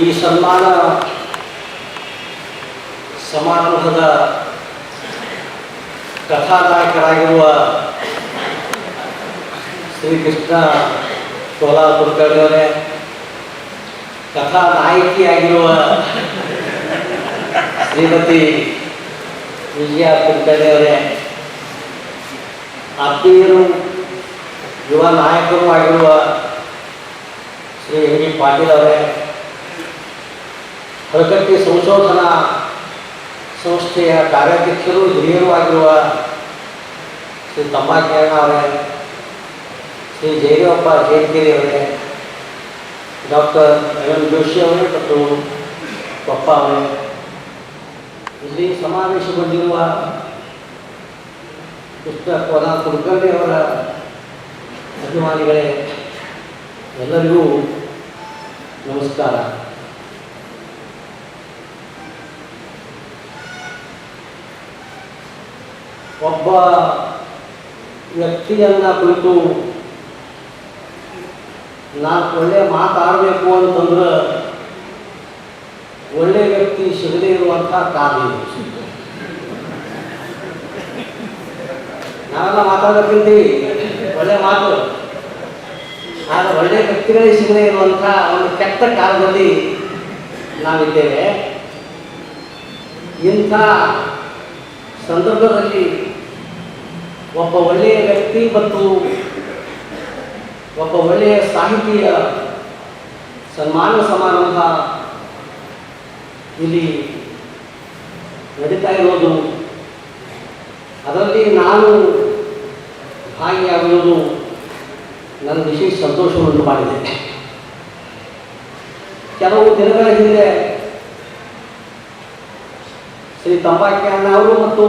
ಈ ಸನ್ಮಾನ ಸಮಾರಂಭದ ಕಥಾನಾಯಕರಾಗಿರುವ ಶ್ರೀಕೃಷ್ಣ ಕೋಲಾ ಕುಲಕರ್ಣಿಯವರೇ ಕಥಾನಾಯಕಿಯಾಗಿರುವ ಶ್ರೀಮತಿ ವಿಜಯ ಕುಲಕರ್ಣಿಯವರೇ ಆತ್ಮೀಯರು, ಯುವ ನಾಯಕರು ಆಗಿರುವ ಶ್ರೀ ಎಂ ಬಿ ಪಾಟೀಲ್ ಅವರೇ. ಹೊರಕಟ್ಟಿ ಸಂಶೋಧನಾ ಸಂಸ್ಥೆಯ ಕಾರ್ಯಾಧ್ಯಕ್ಷರು ಹಿರಿಯರು ಆಗಿರುವ ಶ್ರೀ ತಮ್ಮಾಕಿಯಣ್ಣ ಅವರೇ ಶ್ರೀ ಜಯದೇವಪ್ಪ ಜಯಂತಿರಿ ಅವರೇ ಡಾಕ್ಟರ್ ಎಂ ಜೋಶಿ ಅವರೇ ಮತ್ತು ಪಪ್ಪ ಅವರೇ ಇಲ್ಲಿ ಸಮಾವೇಶಗೊಂಡಿರುವ ಕೃಷ್ಣ ಕೋನ ಕುಲಕರ್ಣಿ ಅವರ ಅಭಿಮಾನಿಗಳೇ ಎಲ್ಲರಿಗೂ ನಮಸ್ಕಾರ ಒಬ್ಬ ವ್ಯಕ್ತಿಯನ್ನ ಕುರಿತು ನಾಲ್ಕು ಒಳ್ಳೆ ಮಾತಾಡಬೇಕು ಅಂತಂದ್ರೆ ಒಳ್ಳೆ ವ್ಯಕ್ತಿ ಸಿಗದೇ ಇರುವಂಥ ಇದು. ನಾವೆಲ್ಲ ಮಾತಾಡೋಕ್ಕಿಂತೀವಿ ಒಳ್ಳೆ ಮಾತು. ಆದ್ರೆ ಒಳ್ಳೆ ವ್ಯಕ್ತಿಗಳೇ ಸಿಗದೇ ಇರುವಂಥ ಒಂದು ಕೆಟ್ಟ ಕಾಲದಲ್ಲಿ ನಾವಿದ್ದೇವೆ. ಇಂಥ ಸಂದರ್ಭದಲ್ಲಿ ಒಬ್ಬ ಒಳ್ಳೆಯ ವ್ಯಕ್ತಿ ಮತ್ತು ಒಬ್ಬ ಒಳ್ಳೆಯ ಸಾಹಿತಿಯ ಸನ್ಮಾನ ಸಮಾರಂಭ ಇಲ್ಲಿ ನಡೀತಾ ಇರೋದು. ಅದರಲ್ಲಿ ನಾನು ಭಾಗಿಯಾಗಿರೋದು ನನ್ನ ವಿಶೇಷ ಸಂತೋಷವನ್ನು ಮಾಡಿದೆ ಕೆಲವು ದಿನಗಳ ಹಿಂದೆ ಶ್ರೀ ತಂಬಾಕಿ ಅಣ್ಣ ಅವರು ಮತ್ತು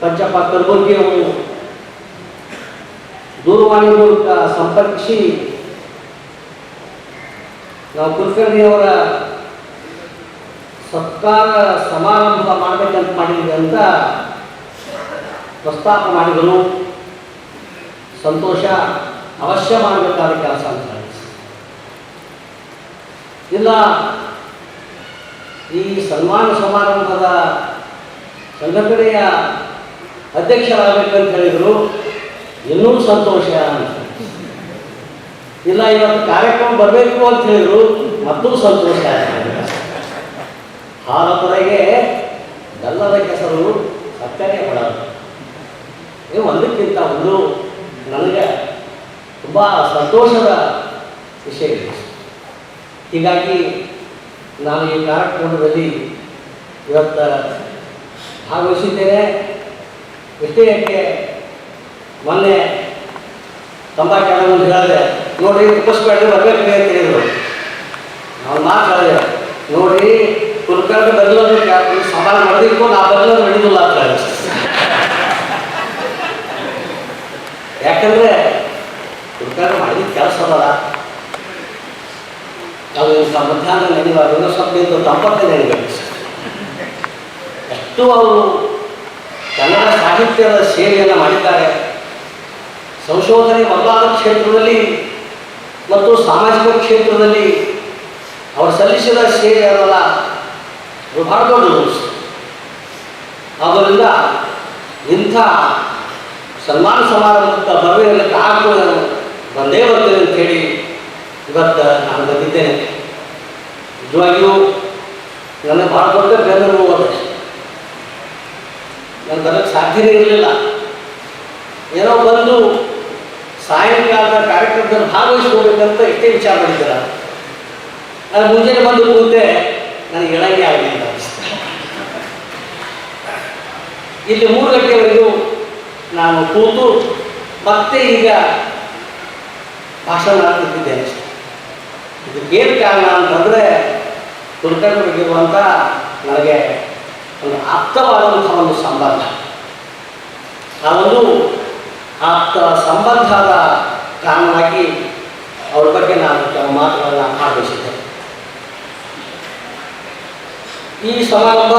ಪಂಚಪ್ಪ ಕಲಬುರ್ಗಿ ಅವರು ದೂರವಾಣಿ ಮೂಲಕ ಸಂಪರ್ಕಿಸಿ ನಾವು ಕುಲಕರ್ಣಿಯವರ ಸತ್ಕಾರ ಸಮಾರಂಭ ಮಾಡಬೇಕಂತ ಮಾಡಿದ್ವಿ ಅಂತ ಪ್ರಸ್ತಾಪ ಮಾಡಿದರು ಸಂತೋಷ ಅವಶ್ಯ ಮಾಡಬೇಕಾದ ಕೆಲಸ ಅಂತ ಇಲ್ಲ, ಈ ಸನ್ಮಾನ ಸಮಾರಂಭದ ಸಂಘಟನೆಯ ಅಧ್ಯಕ್ಷರಾಗಬೇಕಂತ ಹೇಳಿದರು, ಇನ್ನೂ ಸಂತೋಷ ಅಂತ. ಇಲ್ಲ, ಇವತ್ತು ಕಾರ್ಯಕ್ರಮ ಬರಬೇಕು ಅಂತ ಹೇಳಿದ್ರು ಮತ್ತೂ ಸಂತೋಷ ಹಾಲತೊರೆಗೆ ಬೆಲ್ಲದ ಕೆಸರು ಸಕ್ಕರೆ ಕೊಡೋದು. ನೀವು ಒಂದಕ್ಕಿಂತ ಒಂದು ನನಗೆ ತುಂಬ ಸಂತೋಷದ ವಿಷಯ ಹೀಗಾಗಿ ನಾನು ಈ ಕಾರ್ಯಕ್ರಮದಲ್ಲಿ ಇವತ್ತು ಭಾಗವಹಿಸಿದ್ದೇನೆ. ವಿಷಯಕ್ಕೆ ಮೊನ್ನೆ ಒಂದು ಹೇಳಿದೆ ನೋಡಿ ತಪ್ಪಿಸ್ಬೇಡ್ರಿ ಬರಬೇಕು ಅಂತ ಹೇಳಿದ್ರು. ನಾವು ಮಾತಾಡಿದೆ ನೋಡಿ ಕುಲಕರ್ಣಿ ಬದಲನ್ನು ಸಮಾನ ಮಾಡೋದಿಕ್ಕೂ ನಾ ಬದಲೋದು ನಡೆದಿಲ್ಲ ಅಂತ ಯಾಕಂದ್ರೆ ಕುಲಕರ್ಣಿ ಮಾಡಿದ ಕೆಲಸ ಅಲ್ಲ ಅದು ಮಧ್ಯಾಹ್ನ ನಡೆಯುವ ಏನೋ ಸ್ವಲ್ಪ ತಂಪತ್ತೆ ನಡೀಬೇಕು ಎಷ್ಟು ಅವರು ಕನ್ನಡ ಸಾಹಿತ್ಯದ ಸೇವೆಯನ್ನು ಮಾಡಿದ್ದಾರೆ. ಸಂಶೋಧನೆ ಮೊದಲಾದ ಕ್ಷೇತ್ರದಲ್ಲಿ ಮತ್ತು ಸಾಮಾಜಿಕ ಕ್ಷೇತ್ರದಲ್ಲಿ ಅವರು ಸಲ್ಲಿಸಿದ ಸೇವೆ ಅದಲ್ಲ ಅದು ಬಹಳ ಆದ್ದರಿಂದ ಇಂಥ ಸನ್ಮಾನ ಸಮಾರಂಭದ ಬರಲಿಕ್ಕೆ ಆಗು ಬಂದೇ ಬರ್ತೇನೆ ಅಂತ ಹೇಳಿ ಇವತ್ತು ನಾನು ಬಂದಿದ್ದೇನೆ ನಿಜವಾಗಿಯೂ ನನಗೆ ಭಾಳ ದೊಡ್ಡ ಅದ ನಾನು ಬರೋಕ್ಕೆ ಸಾಧ್ಯನೇ ಇರಲಿಲ್ಲ. ಏನೋ ಬಂದು ಸಾಯಂಕಾಲದ ಕಾರ್ಯಕ್ರಮದಲ್ಲಿ ಭಾಗವಹಿಸ್ಕೋಬೇಕಂತ ಎಷ್ಟೇ ವಿಚಾರ ಮಾಡಿದ್ದೀರ? ನಾನು ಮುಂಜಾನೆ ಬಂದು ಕೂತೆ, ನನಗೆ ಹೇಳಂಗೆ ಆಗಲಿಲ್ಲ ಇಲ್ಲಿ ಮೂರು ಗಂಟೆವರೆಗೂ ನಾನು ಕೂತು ಮತ್ತೆ ಈಗ ಭಾಷಣ ಮಾಡ್ತಿದ್ದೇನೆ ಇದಕ್ಕೇನು ಕಾರಣ ಅಂತಂದರೆ ಕುಲಕರ್ಣಿ ಬಗ್ಗಿರುವಂಥ ನನಗೆ ಒಂದು ಆಪ್ತವಾದಂಥ ಒಂದು ಸಂಬಂಧ. ಆ ಒಂದು ಆಪ್ತ ಸಂಬಂಧದ ಕಾರಣವಾಗಿ ಅವ್ರ ಬಗ್ಗೆ ನಾನು ಕೆಲವು ಮಾತುಗಳನ್ನು ಆರಂಭಿಸಿದ್ದೆ. ಈ ಸಮಾರಂಭ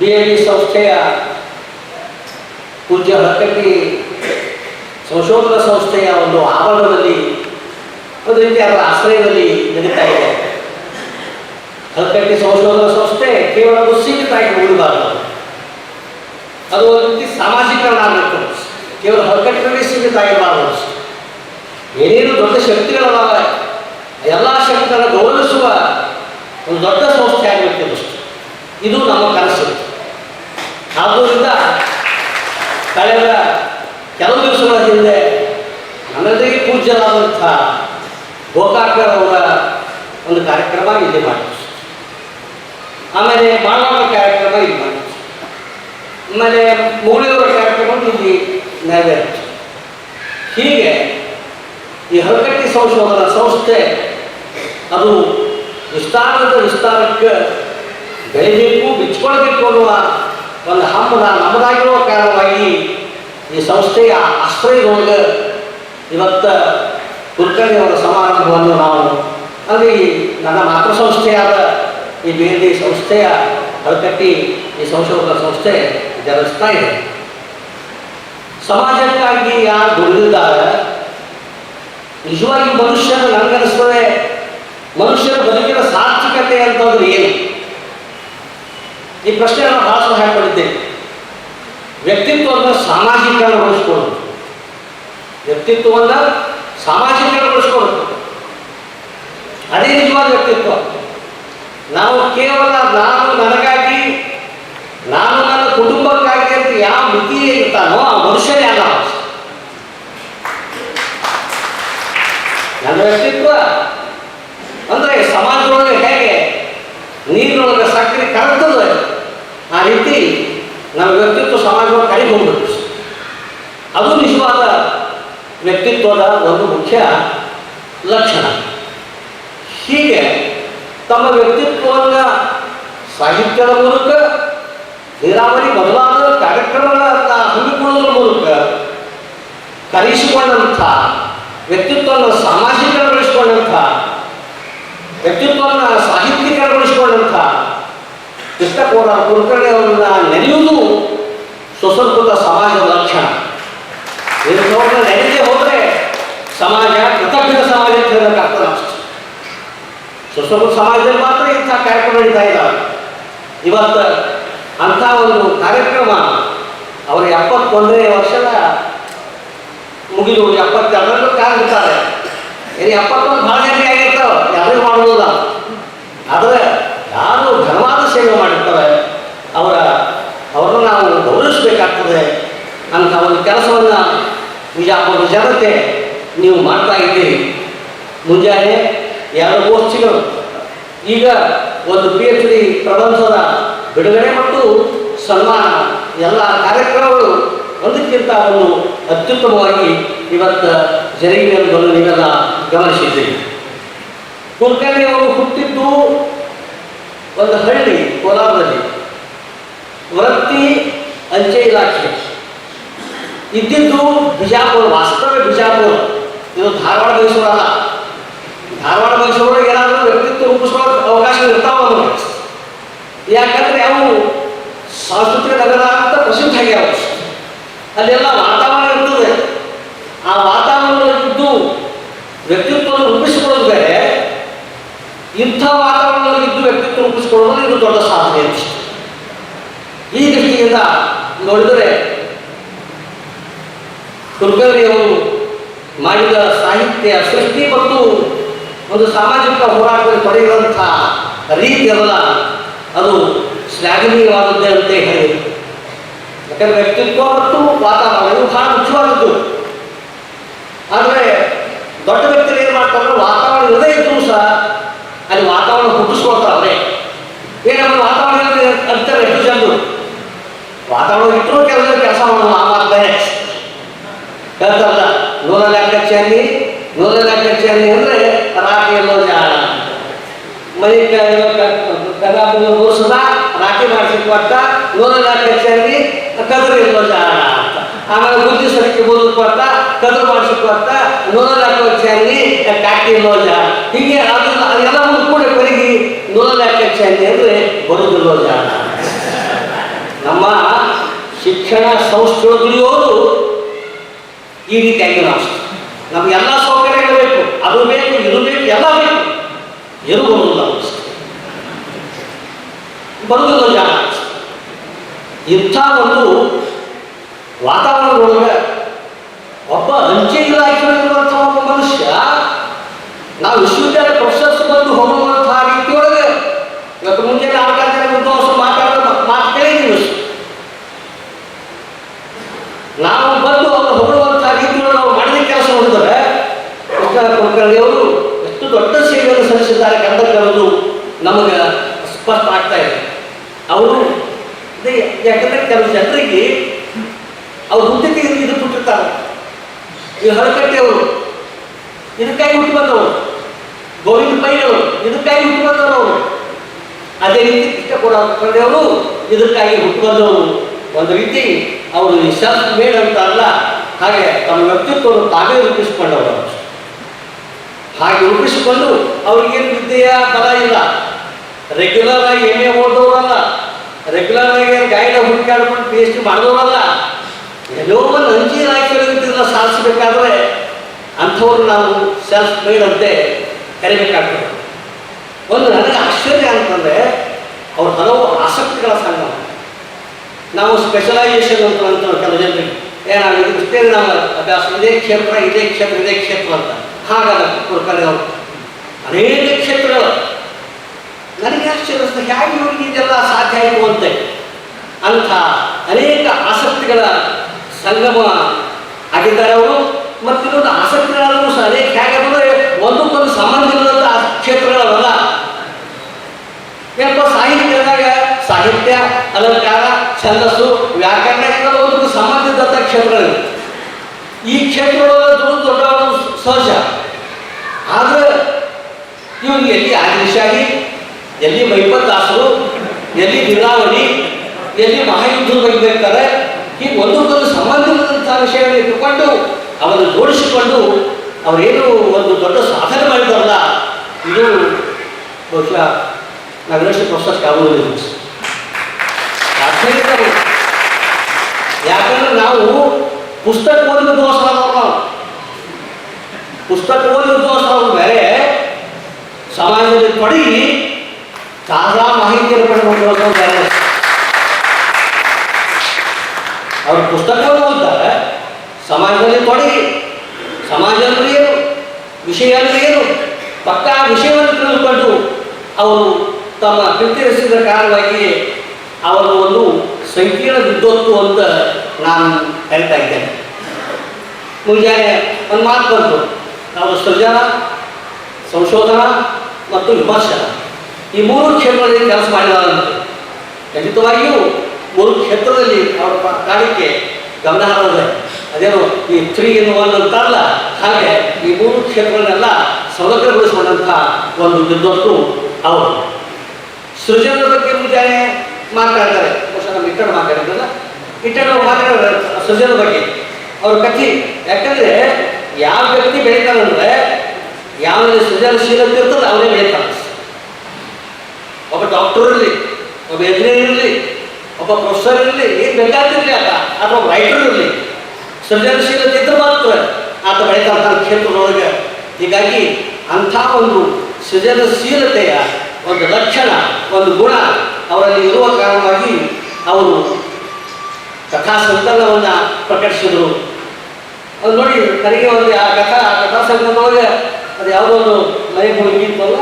ಬಿ ಎ ಸಂಸ್ಥೆಯ ಪೂಜ್ಯ ಹಕ್ಕಟ್ಟಿ ಸಂಶೋಧನಾ ಸಂಸ್ಥೆಯ ಒಂದು ಆವರಣದಲ್ಲಿ, ಒಂದು ರೀತಿಯ ಆಶ್ರಯದಲ್ಲಿ ನಡೀತಾ ಇದೆ. ಕಲ್ಕಟ್ಟಿ ಸಂಶೋಧನ ಸಂಸ್ಥೆ ಕೇವಲ ಒಂದು ಸೀಮಿತವಾಗಿ ಉಳಿಬಾರದು ಅದು ಒಂದು ಸಾಮಾಜಿಕರಣ ಆಗಬೇಕು ಕೇವಲ ಹಕ್ಕಟ್ಟಿನಲ್ಲಿ ಸೀಮಿತ ಆಗಿರಬಾರದು. ಏನೇನು ದೊಡ್ಡ ಶಕ್ತಿಗಳ ಎಲ್ಲ ಶಕ್ತಿಗಳನ್ನು ಗೌರವಿಸುವ ಒಂದು ದೊಡ್ಡ ಸಂಸ್ಥೆ ಆಗಬೇಕು ಇದು ನಮ್ಮ ಕನಸು. ಆದ್ದರಿಂದ ಕಳೆದ ಕೆಲವು ದಿವಸಗಳ ಹಿಂದೆ ನನ್ನದೇ ಪೂಜ್ಯರಾದಂಥ ಗೋಕಾಕರವರ ಒಂದು ಕಾರ್ಯಕ್ರಮ ಇಲ್ಲಿ ಮಾಡಿದ್ರು ಆಮೇಲೆ ಬಾಲಾಮ ಕಾರ್ಯಕ್ರಮ ಇಲ್ಲಿ ಮಾಡಿ. ಆಮೇಲೆ ಕ್ಯಾರೆಕ್ಟರ್ ಕಾರ್ಯಕ್ರಮ ಇಲ್ಲಿ ನೆರವೇರಿತು ಹೀಗೆ ಈ ಹಲಕಟ್ಟಿ ಸಂಶೋಧನ ಸಂಸ್ಥೆ ಅದು ವಿಸ್ತಾರದ ವಿಸ್ತಾರಕ್ಕೆ ಬೆಳಿಬೇಕು, ಬಿಚ್ಕೊಳ್ಬೇಕು ಅನ್ನುವ ಒಂದು ಹಮ್ಮದ ನಮ್ಮದಾಗಿರುವ ಕಾರಣವಾಗಿ ಈ ಸಂಸ್ಥೆಯ ಆಶ್ರಯದೊಳಗೆ ಇವತ್ತು ಕುಲಕರ್ಣಿಯವರ ಸಮಾರಂಭವನ್ನು ನಾವು ಅಲ್ಲಿ ನನ್ನ ಮಾತೃ ಸಂಸ್ಥೆಯಾದ ಈ ಬೇರೆ ಸಂಸ್ಥೆಯ ಹಳಕಟ್ಟಿ ಈ ಸಂಶೋಧನಾ ಸಂಸ್ಥೆ ಜನಿಸ್ತಾ ಇದೆ ಸಮಾಜಕ್ಕಾಗಿ ಯಾರು ದುಡಿದಿದ್ದಾರೆ ನಿಜವಾಗಿ ಮನುಷ್ಯನ ನನಗನಿಸ್ತದೆ ಮನುಷ್ಯನ ಬದುಕಿನ ಸಾರ್ಥಕತೆ ಅಂತಂದ್ರೆ ಏನು? ಈ ಪ್ರಶ್ನೆಯನ್ನು ಬಹಳ ಸಹಾಯ ಪಡಿದ್ದೇನೆ ವ್ಯಕ್ತಿತ್ವವನ್ನು ಸಾಮಾಜಿಕರಣಗೊಳಿಸ್ಕೊಳ್ಳೋದು ವ್ಯಕ್ತಿತ್ವವನ್ನು ಸಾಮಾಜಿಕರಣಗೊಳಿಸ್ಕೊಳ್ಳೋದು ಅದೇ ನಿಜವಾದ ವ್ಯಕ್ತಿತ್ವ. ನಾವು ಕೇವಲ ನಾನು ನನಗಾಗಿ, ನಾನು ನನ್ನ ಕುಟುಂಬಕ್ಕಾಗಿ ಅಂತ ಯಾವ ಮಿತಿ ಇರ್ತಾನೋ ಆ ಮನುಷ್ಯನೇ ಅಲ್ಲ. ನನ್ನ ವ್ಯಕ್ತಿತ್ವ ಅಂದ್ರೆ ಸಮಾಜದೊಳಗೆ ಹೇಗೆ, ನೀರಿನೊಳಗೆ ಸಕ್ಕರೆ ಕರಗ್ತದೆ ಆ ರೀತಿ ನಮ್ಮ ವ್ಯಕ್ತಿತ್ವ ಸಮಾಜದೊಳಗೆ ಕರಿಬಹುದು ಅದು ನಿಜವಾದ ವ್ಯಕ್ತಿತ್ವದ ಒಂದು ಮುಖ್ಯ ಲಕ್ಷಣ. ಹೀಗೆ ತಮ್ಮ ವ್ಯಕ್ತಿತ್ವವನ್ನು ಸಾಹಿತ್ಯದ ಮೂಲಕ, ನೀರಾವರಿ ಮೊದಲಾದ ಕಾರ್ಯಕ್ರಮಗಳನ್ನು ಹಮ್ಮಿಕೊಳ್ಳುವ ಮೂಲಕ ಕಲಿಸಿಕೊಂಡಂಥ, ವ್ಯಕ್ತಿತ್ವವನ್ನು ಸಾಮಾಜಿಕಗೊಳಿಸಿಕೊಂಡಂಥ ವ್ಯಕ್ತಿತ್ವವನ್ನು ಸಾಹಿತ್ಯೀಕರಣಗೊಳಿಸಿಕೊಂಡಂಥ ಕೃಷ್ಣಕೋರ ಕುಲಕರ್ಣಿ ಅವರನ್ನ ನೆನೆಯುವುದು ಸುಸಂಸ್ಕೃತ ಸಮಾಜದ ಲಕ್ಷಣ. ಇದನ್ನು ನೆನೆದೇ ಹೋದರೆ ಸಮಾಜ ಕೃತಜ್ಞ ಸಮಾಜ ಅಂತ ಅಷ್ಟೇ ಸಮಾಜದಲ್ಲಿ ಮಾತ್ರ ಇಂಥ ಕಾರ್ಯಕ್ರಮ ನಡೀತಾ ಇದ್ದಾವೆ ಇವತ್ತು ಅಂಥ ಒಂದು ಕಾರ್ಯಕ್ರಮ ಅವರ ಎಪ್ಪತ್ತೊಂದನೇ ವರ್ಷದ ಮುಗಿದು ಎಪ್ಪತ್ತೆರಡರಲ್ಲೂ ಕಾಲಿರ್ತಾರೆ ಏನು ಎಪ್ಪತ್ತೊಂದು ಭಾಳ ಜನ ಆಗಿರ್ತಾವ ಯಾರು ಮಾಡೋದಿಲ್ಲ ಆದರೆ ಯಾರು ಧರ್ಮಾದ ಸೇವೆ ಮಾಡಿರ್ತಾರೆ, ಅವರ ಅವರನ್ನು ನಾವು ಗೌರವಿಸಬೇಕಾಗ್ತದೆ. ಅಂತ ಒಂದು ಕೆಲಸವನ್ನು ವಿಜಾಪುರದ ಜನತೆ ನೀವು ಮಾಡ್ತಾ ಇದ್ದೀರಿ. ಮುಂಜಾನೆ ಎರಡು ಗೋಷ್ಠಿಗಳು. ಈಗ ಒಂದು ಪಿ ಎಚ್ ಡಿ ಪ್ರಬಂಧದ ಬಿಡುಗಡೆ ಮತ್ತು ಸನ್ಮಾನ, ಎಲ್ಲ ಕಾರ್ಯಕ್ರಮಗಳು ಒಂದಕ್ಕಿಂತ ಒಂದು ಅತ್ಯುತ್ತಮವಾಗಿ ಇವತ್ತು ಜರುಗಿದೆ ಅನ್ನೋದನ್ನು ನೀವೆಲ್ಲ ಗಮನಿಸಿದ್ದೀರಿ ಕುಲಕರ್ಣಿ ಅವರು ಹುಟ್ಟಿದ್ದು ಒಂದು ಹಳ್ಳಿ ಕೋಲಾರದಲ್ಲಿ. ವೃತ್ತಿ ಅಂಚೆ ಇಲಾಖೆ. ಇದ್ದಿದ್ದು ಬಿಜಾಪುರ ವಾಸ್ತವ ಬಿಜಾಪುರ. ಇದು ಧಾರವಾಡ ಮೈಸೂರು ಅಲ್ಲ ಧಾರವಾಡ ಏನಾದರೂ ವ್ಯಕ್ತಿತ್ವ ರೂಪಿಸಿಕೊಳ್ಳ ಅವಕಾಶ ಇರ್ತಾವ ನಮಗೆ ಯಾಕಂದ್ರೆ ಅವು ಸಾಂಸ್ಕೃತಿಕ ನಗರ ಅಂತ ಪ್ರಸಿದ್ಧ ಆಗ್ಯಾವ ಅಲ್ಲೆಲ್ಲ ವಾತಾವರಣ ಇರ್ತದೆ. ಆ ವಾತಾವರಣದಲ್ಲಿದ್ದು ವ್ಯಕ್ತಿತ್ವ ರೂಪಿಸಿಕೊಳ್ಳೋದು ಬೇರೆ, ಇಂಥ ವಾತಾವರಣದಲ್ಲಿದ್ದು ವ್ಯಕ್ತಿತ್ವ ರೂಪಿಸಿಕೊಳ್ಳೋದು ಇದು ದೊಡ್ಡ ಸಾಧನೆ ಅಂತ. ಈ ದೃಷ್ಟಿಯಿಂದ ನೋಡಿದರೆ ಕುಲಕರ್ಣಿಯವರು ಮಾಡಿದ ಸಾಹಿತ್ಯ ಸೃಷ್ಟಿ ಮತ್ತು ಒಂದು ಸಾಮಾಜಿಕ ಹೋರಾಟದಲ್ಲಿ ಪಡೆಯುವಂಥ ರೀತಿಯಲ್ಲ ಅದು ಶ್ಲಾಘನೀಯವಾದದ್ದೇ ಅಂತ ಹೇಳಿ. ಯಾಕಂದ್ರೆ ವ್ಯಕ್ತಿತ್ವ ಮತ್ತು ವಾತಾವರಣ ಇವು ಬಹಳ ಮುಖ್ಯವಾದದ್ದು ಆದರೆ ದೊಡ್ಡ ವ್ಯಕ್ತಿಗಳು ಏನು ಮಾಡ್ತಾರೆ? ವಾತಾವರಣ ಇಲ್ಲದೇ ಇದ್ರೂ ಸಹ ಅಲ್ಲಿ ವಾತಾವರಣ ಹುಟ್ಟಿಸ್ಕೊಳ್ತಾರೆ ಏನಮ್ಮ ವಾತಾವರಣ ಅಂತಾರೆ ಎಷ್ಟು ಜನರು. ವಾತಾವರಣ ಇಟ್ಟರೂ ಕೆಲಸ ಕೆಲಸ ಮಾಡೋದು ಆ ಮಾತು ಬೇರೆ ಹೇಳ್ತಾರಲ್ಲ ನೂರ ಅಧ್ಯಕ್ಷ ಅಲ್ಲಿ ನೂರ ಅಧ್ಯಕ್ಷ ಅಲ್ಲಿ ಅಂದರೆ ಎಲ್ಲೋ ಜಾಣ ಮನೆ ನೂರು ಸದಾ ರಾಟಿ ಮಾಡಿಸಿ ಕೊಟ್ಟ ನೂರ ಲೆಕ್ಕ ಚೆನ್ನಿ ಕದ್ರು ಜಾಣ ಅಂತ. ಆಮೇಲೆ ಬುದ್ಧಿ ಸರಿಕೆ ಬೋದು ಕೊಟ್ಟ ಕದ್ರು ಮಾಡಿಸಿ ಕೊಟ್ಟ ನೂರ ಲೆಕ್ಕ ಚೆನ್ನಿ ಕಾಟಿ ಎಲ್ಲೋ ಜಾಣ ಹೀಗೆ ಅದು ಕೂಡ ಬೆಳಗಿ ನೂರ ಲೆಕ್ಕ ಅಂದ್ರೆ ಅಂದರೆ ಬರುದಿಲ್ಲೋ ನಮ್ಮ ಶಿಕ್ಷಣ ಸಂಸ್ಥೆಗಳು ಈ ರೀತಿಯಾಗಿ ನಾವು ನಮ್ಗೆಲ್ಲ ಸೌಕರ್ಯ ಅದು ಬೇಕು ಇದು ಬೇಕು ಎಲ್ಲ ಬೇಕು. ಏನು ಬರುವುದಿಲ್ಲ ಬರುವುದಿಲ್ಲ ಜಾಗ ಇಂಥ ಒಂದು ವಾತಾವರಣದೊಳಗೆ ಒಬ್ಬ ಅಂಚೆ ಇಲಾಖೆಯಲ್ಲಿರುವಂಥ ಒಬ್ಬ ಮನುಷ್ಯ ನಾವು ವಿಶ್ವವಿದ್ಯಾಲಯ ಪ್ರೊಫೆಸರ್ಸ್ ಬಂದು ಹೋಗುವಂತಹ ರೀತಿಯೊಳಗೆ ಇವತ್ತು ಮುಂಚೆ ನಾಲ್ಕಾರು ವಿದ್ವಾಂಸರು ಮಾತಾಡೋ ಮಾತು ಕೇಳಿದ್ದೀವಿ ನಾವು ಬಂದು ಅವರು ಹೊಗಳುವಂತಹ ರೀತಿಯೊಳಗೆ ನಾವು ಮಾಡಿದ ಕೆಲಸ ನೋಡಿದರೆ ಅವರು ಎಷ್ಟು ದೊಡ್ಡ ಸೇವೆಯನ್ನು ಸಲ್ಲಿಸಿದ್ದಾರೆ ಕಂದಕರದು ನಮಗೆ ಸ್ಪಷ್ಟ ಆಗ್ತಾ ಇದೆ. ಅವರು ಯಾಕಂದ್ರೆ ಕೆಲವು ಜನರಿಗೆ ಅವ್ರ ಹುಟ್ಟಿಗೆ ಇದು ಕೊಟ್ಟಿರ್ತಾರೆ. ಈ ಹರಕಟ್ಟೆ ಅವರು ಇದಕ್ಕಾಗಿ ಹುಟ್ಟಿ ಬಂದವರು, ಗೋವಿಂದ ಪೈರವರು ಇದಕ್ಕಾಗಿ ಹುಟ್ಟಿ ಬಂದವರು. ಅದೇ ರೀತಿ ಕೂಡ ಅವರು ಇದಕ್ಕಾಗಿ ಹುಟ್ಟು ಒಂದು ರೀತಿ ಅವರು ಈ ಶಬ್ದ ಅಲ್ಲ ಹಾಗೆ ತಮ್ಮ ವ್ಯಕ್ತಿತ್ವವನ್ನು ತಾವೇ ರೂಪಿಸಿಕೊಂಡವರು. ಹಾಗೆ ರೂಪಿಸಿಕೊಂಡು ಅವ್ರಿಗೇನು ವಿದ್ಯೆಯ ಬಲ ಇಲ್ಲ. ರೆಗ್ಯುಲರ್ ಆಗಿ ಎಂ ಎ ಓದೋರಲ್ಲ ರೆಗ್ಯುಲರ್ ಆಗಿ ಗೈಡ್ ಹುಡುಕಾಡ್ಕೊಂಡು ಪಿ ಎಚ್ ಡಿ ಮಾಡಿದವರಲ್ಲ ಎಲ್ಲೋ ಒಂದು ಅಂಜಿ ಹಾಕಿರೋದ್ರಿಂದ ಸಾಧಿಸಬೇಕಾದ್ರೆ ಅಂಥವ್ರು ನಾವು ಸೆಲ್ಫ್ ಮೇಡ್ ಅಂತೆ ಕರಿಬೇಕಾಗ್ತದೆ. ಒಂದು ನನಗೆ ಆಶ್ಚರ್ಯ ಅಂತಂದರೆ, ಅವ್ರ ಹಲವು ಆಸಕ್ತಿಗಳ ಸಂಘ. ನಾವು ಸ್ಪೆಷಲೈಸೇಷನ್ ಅಂತ ಅಂತ ಕೆಲವು ಜನರಿಗೆ. ಏನಾಗಿದೆ ಇಷ್ಟೇ ನಾವು ಅಭ್ಯಾಸ, ಇದೇ ಕ್ಷೇತ್ರ ಇದೇ ಕ್ಷೇತ್ರ ಇದೇ ಕ್ಷೇತ್ರ ಅಂತ. ಹಾಗಲ್ಲ ಅವರು ಅನೇಕ ಕ್ಷೇತ್ರಗಳು. ನನಗೆ ಆಶ್ಚರ್ಯ ಹೇಗೆ ಇವರಿಗೆ ಇದೆಲ್ಲ ಸಾಧ್ಯ ಅಂತ ಅಂಥ ಅನೇಕ ಆಸಕ್ತಿಗಳ ಸಂಗಮ ಆಗಿದ್ದಾರೆ ಅವರು. ಮತ್ತು ಇನ್ನೊಂದು ಆಸಕ್ತಿಗಳಲ್ಲೂ ಸಹ ಅನೇಕ ಹೇಗೆ ಅಂದರೆ ಒಂದಕ್ಕೊಂದು ಸಂಬಂಧ ಕ್ಷೇತ್ರಗಳವಲ್ಲ. ಕ್ಷೇತ್ರಗಳಲ್ಲ ಏನಪ್ಪ ಸಾಹಿತ್ಯದಾಗ ಸಾಹಿತ್ಯ, ಅಲಂಕಾರ, ಛಂದಸ್ಸು, ವ್ಯಾಕರಣ, ಇವೆಲ್ಲ ಒಂದಕ್ಕೂ ಸಂಬಂಧಿಸಿದಂಥ ಕ್ಷೇತ್ರಗಳು ಈ ಕ್ಷೇತ್ರ ದೊಡ್ಡ ಸಹಜ. ಆದ್ರೆ ಇವನಿಗೆ ಎಲ್ಲಿ ಆದಿಶಾಹಿ, ಎಲ್ಲಿ ಮೈಪತ್ತಾಸರು, ಎಲ್ಲಿ ನೀರಾವರಿ ಎಲ್ಲಿ ಮಹಾಯುದ್ಧ ಬಗ್ಗೆ ಈ ಹೀಗೆ ಒಂದಕ್ಕೊಂದು ಸಂಬಂಧಿಸಿದಂಥ ವಿಷಯವನ್ನು ಇಟ್ಟುಕೊಂಡು ಅವರನ್ನು ಜೋಡಿಸಿಕೊಂಡು ಅವರೇನು ಒಂದು ದೊಡ್ಡ ಸಾಧನೆ ಮಾಡಿದಾರಲ್ಲ, ಇದು ಬಹುಶಃ ನಗರಷ್ಟು ಪ್ರೊಸೆಸ್ ಆಗುವುದಿಲ್ಲ ಯಾಕಂದ್ರೆ ನಾವು ಪುಸ್ತಕ ಓದಿದ ದೋಷ ಪುಸ್ತಕ ಓದಿದ ದೋಷ ಬೇರೆ ಸಮಾಜದಲ್ಲಿ ಪಡಿ ತಾಜಾ ಮಾಹಿತಿಯನ್ನು ಪಡೆದುಕೊಂಡು ಬೇರೆ. ಅವರು ಪುಸ್ತಕ ಓದ್ತಾರೆ, ಸಮಾಜದಲ್ಲಿ ತೊಡಗಿ ಸಮಾಜ ಅಂದ್ರೆ ಏನು ವಿಷಯ ಏನು, ಪಕ್ಕಾ ವಿಷಯವನ್ನು ತಿಳಿದುಕೊಂಡು ಅವರು ತಮ್ಮ ಕೃತ್ಯರಿಸಿದ ಕಾರಣವಾಗಿ ಅವರು ಒಂದು ಸಂಕೀರ್ಣ ವಿದ್ವತ್ತು ಅಂತ ನಾನು ಹೇಳ್ತಾ ಇದ್ದೇನೆ. ಮುಂಜಾನೆ ಒಂದು ಮಾತು ಬಂತು ನಾವು ಸೃಜನ, ಸಂಶೋಧನಾ ಮತ್ತು ವಿಮರ್ಶನ. ಈ ಮೂರು ಕ್ಷೇತ್ರಗಳಲ್ಲಿ ಕೆಲಸ ಮಾಡಿದಾರಂತೆ ಖಂಡಿತವಾಗಿಯೂ ಮೂರು ಕ್ಷೇತ್ರದಲ್ಲಿ ಅವರ ಕಾರ್ಯಕ್ಕೆ ಗಮನ ಹರಿದೆ ಅದೇನು ಈ ತ್ರೀ ಅಂತಾರಲ್ಲ ಹಾಗೆ ಈ ಮೂರು ಕ್ಷೇತ್ರಗಳನ್ನೆಲ್ಲ ಸಮಗ್ರಗೊಳಿಸಿಕೊಂಡಂಥ ಒಂದು ವಿದ್ವತ್ತು ಅವರು ಸೃಜನದ ಬಗ್ಗೆ ಮುಂಜಾನೆ ಮಾತಾಡ್ತಾರೆ. ಬಹುಶಃ ನಮ್ಮ ಇಟ್ಟಣ ಮಾತಾಡಿದ್ರಲ್ಲ? ಇಟ್ಟಣ ಮಾತಾಡಿದ್ರೆ ಸೃಜನದ ಬಗ್ಗೆ. ಅವ್ರ ಕಥೆ, ಯಾಕಂದ್ರೆ ಯಾವ ವ್ಯಕ್ತಿ ಬೆಳೀತಾನಂದ್ರೆ ಯಾವ ಸೃಜನಶೀಲತೆ ಇರ್ತದೆ ಅವನೇ ಬೆಳೀತಾನೆ ಒಬ್ಬ ಡಾಕ್ಟರ್ ಇರಲಿ, ಒಬ್ಬ ಎಂಜಿನಿಯರ್ ಇರಲಿ, ಒಬ್ಬ ಪ್ರೊಫೆಸರ್ ಇರಲಿ, ಏನು ಬೇಕಾದಿರಲಿ ಆತ, ಅಥವಾ ಒಬ್ಬ ರೈಟರ್ ಇರಲಿ ಸೃಜನಶೀಲತೆ ಇದ್ರೆ ಮಾತ್ರ ಆತ ಬೆಳೀತಾನೆ ತನ್ನ ಕ್ಷೇತ್ರದೊಳಗೆ. ಹೀಗಾಗಿ ಅಂಥ ಒಂದು ಸೃಜನಶೀಲತೆಯ ಒಂದು ಲಕ್ಷಣ, ಒಂದು ಗುಣ ಅವರಲ್ಲಿ ಇರುವ ಕಾರಣವಾಗಿ ಅವರು ಕಥಾ ಸಂಕಲನವನ್ನು ಪ್ರಕಟಿಸಿದ್ರು. ಅದು ನೋಡಿ ಕರಿಗೆ ಒಂದು ಆ ಕಥಾ ಕಥಾ ಸಂಕಲನದೊಳಗೆ ಅದು ಯಾವುದೋ ಒಂದು ಮನೆ ಹೋಗಿ ಇತ್ತಲ್ಲ?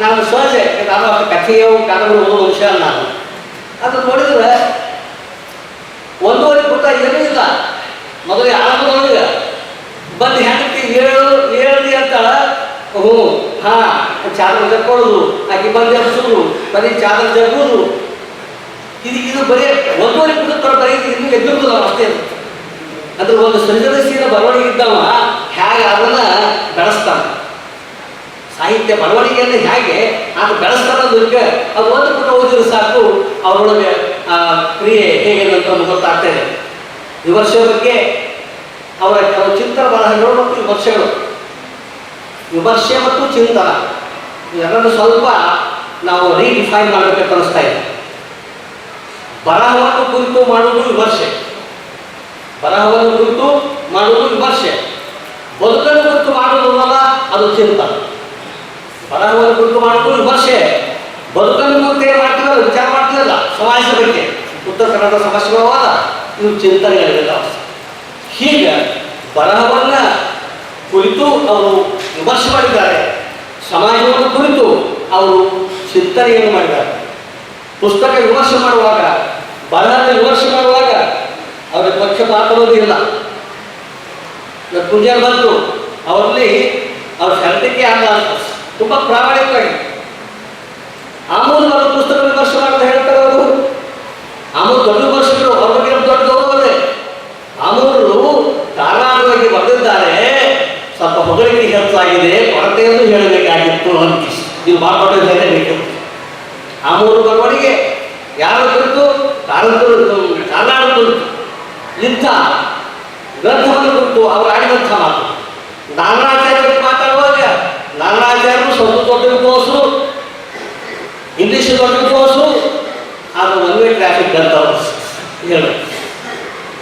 ನಾನು ಸಹಜ ನಾನು ಕಥೆಯೋ ಕಾದಂಬರಿ ಒಂದು ವಿಷಯ ನಾನು ಅದು. ನೋಡಿದ್ರೆ ಒಂದೂವರೆ ಪುಟ ಏನೂ ಇಲ್ಲ. ಮೊದಲು ಆರಂಭದೊಳಗೆ ಬಂದು ಹೆಂಡತಿ ಹೇಳು ಹೇಳಿ ಅಂತಾಳ? ಹ್ಞೂ. ಹಾ, ಚಾದ್ರ ಜಗ್ಕೊಳ್ಳೋದು ಆಕೆ ಬಂದು ಎಬ್ಸೋದು. ಬರೀ ಚಾದರ ಜಗ್ಗೋದು. ಇದು ಇದು ಬರೀ ಒಂದೂವರೆ ಪುಟ್ಟ ಬರೀ ಇನ್ನು ಎದ್ದಿರ್ತದ ಅಷ್ಟೇ ಅದ್ರ ಒಂದು ಸೃಜನಶೀಲ ಬರವಣಿಗೆ ಇದ್ದವ, ಹೇಗೆ ಅದನ್ನ ಬೆಳೆಸ್ತಾನೆ. ಸಾಹಿತ್ಯ ಬರವಣಿಗೆಯನ್ನು ಹೇಗೆ, ಅದು ಬೆಳೆಸ್ತಾನೆ ಅನ್ನೋದಕ್ಕೆ ಅದು ಒಂದು ಪುಟ ಓದಿದ್ರೆ ಸಾಕು, ಅವರೊಳಗೆ ಕ್ರಿಯೆ ಹೇಗೆ ಅಂತ ಗೊತ್ತಾಗ್ತದೆ. ವಿಮರ್ಶೆ ಬಗ್ಗೆ ಅವರ ಕೆಲವು ಚಿಂತನ ಬರಹಗಳು ಮತ್ತು ವಿಮರ್ಶೆಗಳು ವಿಮರ್ಶೆ ಮತ್ತು ಚಿಂತನ ಎರಡನ್ನು ಸ್ವಲ್ಪ ನಾವು ರೀಡಿಫೈನ್ ಮಾಡಬೇಕಂತ ಅನಿಸ್ತಾ ಇದೆ. ಬರಹವನ್ನು ಕುರಿತು ಮಾಡುವುದು ವಿಮರ್ಶೆ. ಬರಹವನ್ನು ಕುರಿತು ಮಾಡುವುದು ವಿಮರ್ಶೆ. ಬದುಕನ್ನು ಕುರಿತು ಮಾಡುವುದಲ್ಲ, ಅದು ಚಿಂತ. ಬರಹವನ್ನು ಕುರಿತು ಮಾಡುವುದು ವಿಮರ್ಶೆ. ಬದುಕನ್ನು ಕುರಿತು ಏನು ಮಾಡ್ತೀವಲ್ಲ, ವಿಚಾರ ಮಾಡ್ತಿರಲ್ಲ ಸಮಾಜದ ಬಗ್ಗೆ. ಉತ್ತರ ಕನ್ನಡ ಸಮಸ್ಯೆಗಳವಾದ ಇವು ಚಿಂತನೆಗಳಿಲ್ಲ ಹೀಗೆ ಬರಹವನ್ನು ಕುರಿತು ಅವರು ವಿಮರ್ಶೆ ಮಾಡಿದ್ದಾರೆ. ಸಮಾಜವನ್ನು ಕುರಿತು ಅವರು ಚಿಂತನೆಯನ್ನು ಮಾಡಿದ್ದಾರೆ. ಪುಸ್ತಕ ವಿಮರ್ಶೆ ಮಾಡುವಾಗ ಬರಹದ ವಿಮರ್ಶೆ ಮಾಡುವಾಗ ಅವರ ಪಕ್ಷ ಮಾತಾಡೋದಿಲ್ಲ ಪೂಜೆ ಬಂತು, ಅವರಲ್ಲಿ ಅವ್ರ ಶಬ್ದಕ್ಕೆ ಅಲ್ಲ ತುಂಬ ಪ್ರಾಮಾಣಿಕವಾಗಿ ಆಮೂಲ್ ಅವರ ಪುಸ್ತಕ ವಿಮರ್ಶೆ ಮಾಡ್ತಾ ಹೇಳ್ತಾರೆ ಅವರು. ಆಮೂಲ್ ದೊಡ್ಡ ವಿಮರ್ಶಕರು, ಅವ್ರ ಬಗ್ಗೆ ದೊಡ್ಡ ಗೌರವ ಇದೆ. ಆಮೂರು ಧಾರಾಳವಾಗಿ ಬರೆದಿದ್ದಾರೆ. ಸ್ವಲ್ಪ ಹೊಗಳಿಕೆ ಹೆಚ್ಚಾಗಿದೆ ಕೊರತೆಯನ್ನು ಹೇಳಬೇಕಾಗಿತ್ತು ಅಂತ. ನೀವು ಮಾಡ್ಕೊಂಡು ಹೇಳಬೇಕು ಆಮೂರು ಬರವಣಿಗೆ ಯಾರ ಕುರಿತು ಇಂಥ ಗ್ರಂಥವನ್ನು ಕುರಿತು ಅವರು ಆಡಿದಂಥ ಮಾತು. ನಾನಾಚಾರ್ಯ ಬಗ್ಗೆ ಮಾತಾಡುವಾಗ ನಾನಾಚಾರ್ಯರು ಸ್ವಲ್ಪ ದೊಡ್ಡ ವಿದ್ವಾಂಸರು ಇಂಗ್ಲೀಷ್ ದೊಡ್ಡ ವಿದ್ವಾಂಸರು ಅದು ಒಂದೇ ಟ್ರಾಫಿಕ್ ಗ್ರಂಥ ಹೇಳು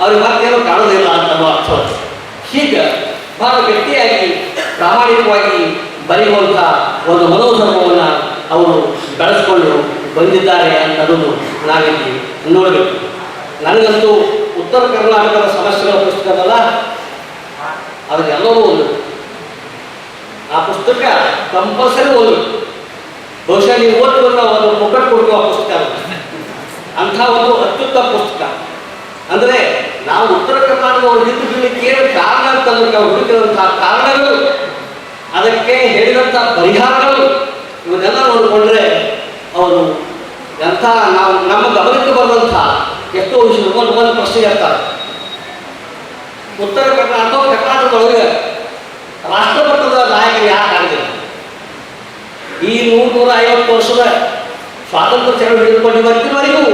ಅವ್ರಿಗೆ ಮತ್ತೇನು ಕಾಣೋದಿಲ್ಲ ಅಂತ ಅರ್ಥ ಹೀಗೆ ಬಹಳ ಗಟ್ಟಿಯಾಗಿ, ಪ್ರಾಮಾಣಿಕವಾಗಿ ಬರೆಯುವಂಥ ಒಂದು ಮನೋಧರ್ಮವನ್ನು ಅವರು ಬೆಳೆಸ್ಕೊಂಡು ಬಂದಿದ್ದಾರೆ ಅನ್ನೋದು ನಾವಿಲ್ಲಿ ನೋಡಬೇಕು. ನನಗಂತೂ ಉತ್ತರ ಕರ್ನಾಟಕದ ಸಮಸ್ಯೆಗಳ ಪುಸ್ತಕದಲ್ಲ ಅದನ್ನೆಲ್ಲವೂ ಒಂದು ಆ ಪುಸ್ತಕ ಕಂಪಲ್ಸರಿ ಒಂದು ಬಹುಶಃ ನೀವು ಓದ್ಕೊಂಡು ಒಂದು ಪೊಕಟ್ ಕೊಡುವ ಪುಸ್ತಕ ಅಂತ ಒಂದು ಅತ್ಯುತ್ತಮ ಪುಸ್ತಕ. ಅಂದರೆ ನಾವು ಉತ್ತರ ಕರ್ನಾಟಕವನ್ನು ನಿಂತು ಬೀಳಲಿಕ್ಕೆ ಏನು ಕಾರಣ ಅಂತಂದ್ರೆ ನಾವು ಹುಡುಕಿದಂತಹ ಕಾರಣಗಳು. ಅದಕ್ಕೆ ಹೇಳಿದಂಥ ಪರಿಹಾರಗಳು. ಇವನ್ನೆಲ್ಲ ನೋಡಿಕೊಂಡ್ರೆ ಅವರು ಎಂಥ ನಾವು ನಮ್ಮ ಗಮನಕ್ಕೆ ಬರುವಂಥ ಎಷ್ಟೋ ವಿಷಯ ಒಂದು ಒಂದು ಪ್ರಶ್ನೆ ಇರ್ತಾರೆ ಉತ್ತರ ಕರ್ನಾಟಕ ಅಥವಾ ಕರ್ನಾಟಕದೊಳಗೆ ರಾಷ್ಟ್ರಮಟ್ಟದ ನಾಯಕರು ಯಾಕೆ ಆಗಿಲ್ಲ ಈ ನೂರು ನೂರ ಐವತ್ತು ವರ್ಷದ ಸ್ವಾತಂತ್ರ್ಯ ಚಳವಳಿ ಹಿಡಿದುಕೊಂಡು ಇವತ್ತಿನವರೆಗೂ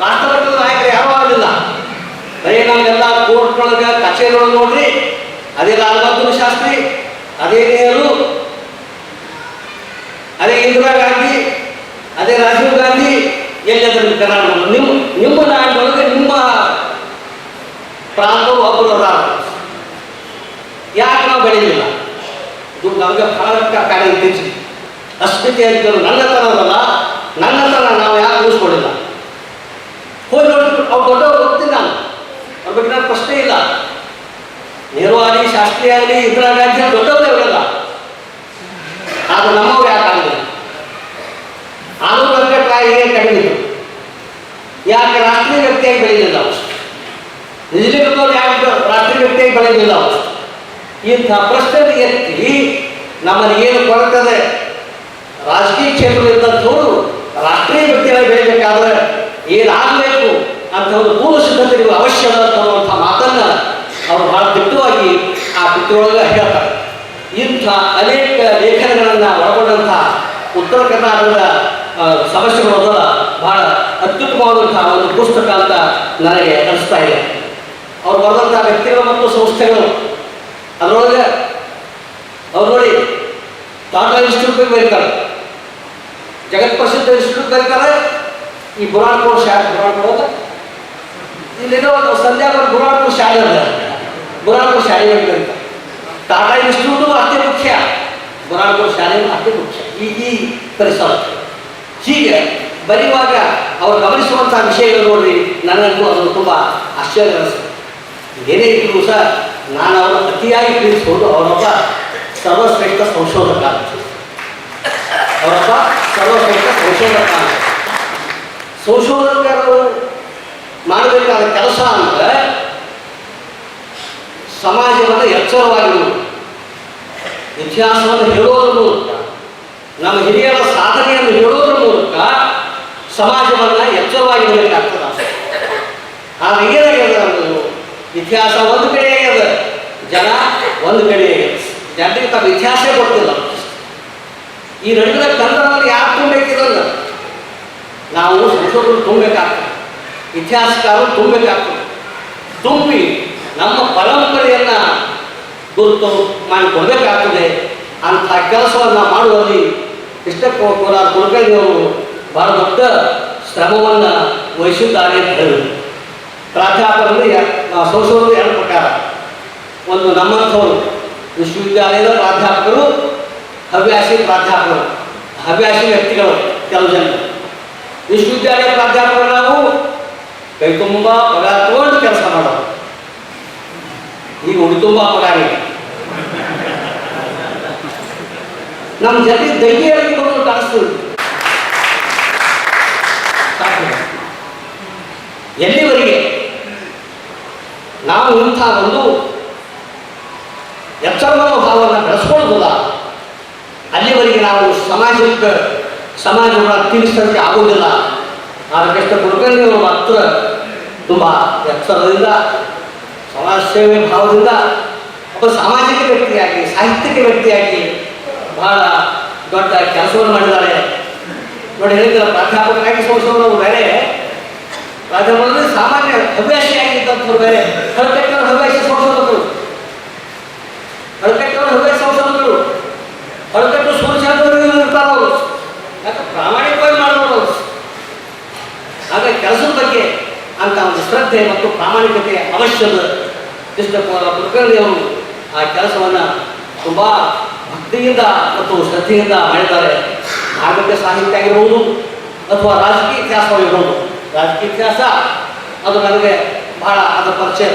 ರಾಷ್ಟ್ರಮಟ್ಟದ ನಾಯಕರು ಯಾರೂ ಆಗಲಿಲ್ಲ ಬರೀ ನಮಗೆಲ್ಲ ಕೋರ್ಟ್ನೊಳಗೆ ಕಚೇರಿಯೊಳಗೆ ನೋಡ್ರಿ, ಅದೇ ಲಾಲ್ ಬಹದ್ದೂರ್ ಶಾಸ್ತ್ರಿ, ಅದೇ ನೆಹರು, ಅದೇ ಇಂದಿರಾ ಗಾಂಧಿ ಅದೇ ರಾಜೀವ್ ಗಾಂಧಿ ಎಲ್ಲದರಲ್ಲಿ ಕರ್ನಾಟಕ ನಿಮ್ಮ ನಿಮ್ಮ ನಾಡಿನೊಳಗೆ ನಿಮ್ಮ ಪ್ರಾಂತವು ಒಬ್ಬರು ಯಾಕೆ ನಾವು ಬೆಳೆಯಲಿಲ್ಲ ಇದು ನಮಗೆ ಬಹಳ ಕಾರ್ಯ ಇತ್ತೀಚೆಗೆ. ಅಸ್ಮಿತೆ ಅಂತ ನನ್ನತನದಲ್ಲ ನನ್ನತನ ನಾವು ಯಾಕೆ ಉಳಿಸ್ಕೊಂಡಿಲ್ಲ ಹೋಗಿ ನೋಡಿ, ಅವ್ರು ದೊಡ್ಡವ್ರು ಗೊತ್ತಿಲ್ಲ. ನಾನು ಅವ್ರ ಬಗ್ಗೆ ನಾನು ಪ್ರಶ್ನೆ ಇಲ್ಲ. ನೆಹರು ಆಗಲಿ ಶಾಸ್ತ್ರಿ ಆಗಲಿ, ಇಂದಿರಾ ಗಾಂಧಿ ದೊಡ್ಡವರೇ ಅವರೆಲ್ಲ ಆದ್ರೆ ನಮ್ಮವ್ರು ಯಾಕೆ ಆಗಲಿಲ್ಲ ಆದರೂ ವೆಂಕಟರಾಯರಿಗೆ ಕಡಿಮೆ ಯಾಕೆ ರಾಷ್ಟ್ರೀಯ ವ್ಯಕ್ತಿಯಾಗಿ ಬೆಳೆಯಲಿಲ್ಲ ಅವರು ನಿಜಲಿಂಗದವ್ರು ಯಾಕೆ ಅವರು ಇಂಥ ಪ್ರಶ್ನೆ ಎತ್ತಿ ನಮ್ಮಲ್ಲಿ ಏನು ಕೊರತದೆ ರಾಜಕೀಯ ಕ್ಷೇತ್ರದಲ್ಲಿದ್ದಂಥವ್ರು ರಾಷ್ಟ್ರೀಯ ವ್ಯಕ್ತಿಯಾಗಿ ಬೆಳಿಬೇಕಾದ್ರೆ ಏನಾಗಬೇಕು ಅಂತ ಒಂದು ಮೂಲ ಸಿದ್ಧತೆ ನೀವು ಅವಶ್ಯ ಅದ ಅನ್ನುವಂಥ ಮಾತನ್ನು ಅವರು ಬಹಳ ದಿಟ್ಟವಾಗಿ ಆ ಕೃತಿಯೊಳಗೆ ಹೇಳ್ತಾರೆ. ಇಂಥ ಅನೇಕ ಲೇಖನಗಳನ್ನು ಒಳಗೊಂಡಂಥ ಉತ್ತರ ಕರ್ನಾಟಕದ ಸಮಸ್ಯೆಗಳು ಬಹಳ ಅತ್ಯುತ್ತಮವಾದಂತಹ ಒಂದು ಪುಸ್ತಕ ಅಂತ ನನಗೆ ಅನಿಸ್ತಾ ಇದೆ. ಅವ್ರು ಬರೆದಂಥ ವ್ಯಕ್ತಿಗಳು ಮತ್ತು ಸಂಸ್ಥೆಗಳು ಅದರೊಳಗೆ ಅವ್ರು ನೋಡಿ ಟಾಟಾ ಇನ್ಸ್ಟಿಟ್ಯೂಟ್ ಬಗ್ಗೆ ಬರೀತಾರೆ ಜಗತ್ ಪ್ರಸಿದ್ಧ ಇನ್ಸ್ಟಿಟ್ಯೂಟ್ ಬರೀತಾರೆ ಈ ಬುರಾನ್ಪುರ ಶಾಲೆ ಬುರಾನ್ಪುರ ಅಲ್ಲ? ಇಲ್ಲಿರೋ ಒಂದು ಸಂಧ್ಯಾಪುರ ಬುರಾನ್ಪುರ ಶಾಲೆ ಅದ ಬುರಾನ್ಪುರ ಶಾಲೆ ಬಗ್ಗೆ ಬರೀತಾರೆ ಟಾಟಾ ಇನ್ಸ್ಟಿಟ್ಯೂಟು ಅತಿ ಮುಖ್ಯ ಬುರಾನ್ಪುರ ಶಾಲೆಯು ಅತಿ ಮುಖ್ಯ ಈ ಈ ಪರಿಸರ ಹೀಗೆ ಬರೆಯುವಾಗ ಅವರು ಗಮನಿಸುವಂಥ ವಿಷಯಗಳು ನೋಡಿ ನನಗಂತೂ ಅದು ತುಂಬ ಆಶ್ಚರ್ಯ ಅನಿಸ್ತದೆ ಏನೇ ಇದ್ರೂ ಸಹ ನಾನು ಅವರ ಅತಿಯಾಗಿ ಪ್ರೀತಿಸೋದು ಅವರೊಬ್ಬ ಸರ್ವಶ್ರೇಷ್ಠ ಸಂಶೋಧಕ ಅವರ ಅವರೊಬ್ಬ ಸರ್ವಶ್ರೇಷ್ಠ ಸಂಶೋಧಕ. ಸಂಶೋಧಕರು ಮಾಡಬೇಕಾದ ಕೆಲಸ ಅಂದ್ರೆ ಸಮಾಜವನ್ನು ಎಚ್ಚರವಾಗಿರುವುದು ಇತಿಹಾಸವನ್ನು ಹೇಳೋದ್ರ ಮೂಲಕ, ನಮ್ಮ ಹಿರಿಯರ ಸಾಧನೆಯನ್ನು ಹೇಳೋದ್ರ ಮೂಲಕ ಸಮಾಜವನ್ನು ಎಚ್ಚರವಾಗಿರಬೇಕಾಗ್ತದೆ ಆದ್ರೆ ಅನ್ನೋದು ಇತಿಹಾಸ ಒಂದು ಕಡೆ ಅದ ಜನ ಒಂದು ಕಡೆ ಜನರಿಗೆ ತಮ್ಮ ಇತಿಹಾಸ ಕೊಡ್ತಿಲ್ಲ ಈ ನಡುವಿನ ಕನ್ನಡವನ್ನು ಯಾರು ತುಂಬಬೇಕಿರಲ್ಲ ನಾವು ಸಂಶೋಧನೆ ತುಂಬಬೇಕಾಗ್ತದೆ ಇತಿಹಾಸಕಾರರು ತುಂಬಬೇಕಾಗ್ತದೆ ತುಂಬಿ ನಮ್ಮ ಪರಂಪರೆಯನ್ನು ಗುರುತು ಮಾಡಿಕೊಡ್ಬೇಕಾಗ್ತದೆ ಅಂಥ ಕೆಲಸವನ್ನು ಮಾಡುವಲ್ಲಿ ಇಷ್ಟಕೋರ ಕುಲಕರ್ಣಿಯವರು ಬಹಳ ದೊಡ್ಡ ಶ್ರಮವನ್ನು ವಹಿಸಿದ್ದಾರೆ ಅಂತ ಹೇಳಿದರು ಪ್ರಾಧ್ಯಾಪಕರಲ್ಲಿ ಯ- ಆ, ಸಂಶೋಧನೆ ಎರಡು ಪ್ರಕಾರ. ಒಂದು ನಮ್ಮಂಥವರು ವಿಶ್ವವಿದ್ಯಾಲಯದ ಪ್ರಾಧ್ಯಾಪಕರು ಹವ್ಯಾಸಿ ಪ್ರಾಧ್ಯಾಪಕರು. ಹವ್ಯಾಸಿ ವ್ಯಕ್ತಿಗಳು ಕೆಲವು ಜನ. ವಿಶ್ವವಿದ್ಯಾಲಯ ಪ್ರಾಧ್ಯಾಪಕರು ನಾವು ಕೈ ತುಂಬ ಪಗಾರ ತಗೊಂಡು ಕೆಲಸ ಮಾಡೋರು. ಈಗ ಉಡಿ ತುಂಬ ಪಗಾರ ಇದೆ. ನಮ್ಮ ಜೊತೆ ದೈಗೆ ಹೇಳಿಕೊಂಡು ಕಾಣಿಸ್ತದೆ ಸಾಕು. ಎಲ್ಲಿವರೆಗೆ ನಾವು ಇಂಥ ಒಂದು ಎಚ್ಚರ ಮನೋಭಾವವನ್ನು ಬೆಳೆಸ್ಕೊಳ್ಳೋದಿಲ್ಲ ಅಲ್ಲಿವರೆಗೆ ನಾವು ಸಮಾಜಕ್ಕೆ, ಸಮಾಜವನ್ನು ತಿಳಿಸಲಿಕ್ಕೆ ಆಗುವುದಿಲ್ಲ ಅದಕ್ಕೆಷ್ಟು ನಾವು ಮಾತ್ರ ತುಂಬ ಎಚ್ಚರದಿಂದ, ಸಮಾಜ ಸೇವೆ ಭಾವದಿಂದ, ಒಬ್ಬ ಸಾಮಾಜಿಕ ವ್ಯಕ್ತಿಯಾಗಿ, ಸಾಹಿತ್ಯಿಕ ವ್ಯಕ್ತಿಯಾಗಿ ಬಹಳ ದೊಡ್ಡ ಕೆಲಸವನ್ನು ಮಾಡಿದ್ದಾರೆ ನೋಡಿ ಹೇಳಿದ್ರೆ ಪ್ರಾಧ್ಯಾಪಕರಾಗಿ ಸೋಸೋರು ಬೇರೆ. ಪ್ರಾಧ್ಯಾಪಕರಲ್ಲಿ ಸಾಮಾನ್ಯ ಹವ್ಯಾಸಿಯಾಗಿದ್ದಂಥವ್ರು ಬೇರೆ. ಹೊರಕಟ್ಟವರು ಹವ್ಯಾಸಿ ಸಂಶೋಧಕರು. ಹೊರಕಟ್ಟವರು ಹವ್ಯಾಸ ಸಂಶೋಧಕರು. ಹರಕಟ್ಟು ಸೂರ್ಯಚಂದ್ರರು ಇರ್ತಾರ ಅವರು. ಯಾಕೆ ಪ್ರಾಮಾಣಿಕವಾಗಿ ಮಾಡೋರು ಅವರು. ಹಾಗಾಗಿ ಕೆಲಸದ ಬಗ್ಗೆ ಅಂತ ಒಂದು ಶ್ರದ್ಧೆ ಮತ್ತು ಪ್ರಾಮಾಣಿಕತೆ ಅವಶ್ಯದ ಕೃಷ್ಣಕುಮಾರ ಕುಲಕರ್ಣಿಯವರು ಆ ಕೆಲಸವನ್ನು ತುಂಬ ಭಕ್ತಿಯಿಂದ ಮತ್ತು ಶ್ರದ್ಧೆಯಿಂದ ಮಾಡಿದ್ದಾರೆ. ಧಾರ್ಮಿಕ ಸಾಹಿತ್ಯ ಆಗಿರ್ಬೋದು ಅಥವಾ ರಾಜಕೀಯ ಇತಿಹಾಸವಾಗಿರ್ಬೋದು. ರಾಜಕೀಯ ಇತಿಹಾಸ, ಅದು ನನಗೆ ಬಹಳ ಅದರ ಪರಿಚಯ.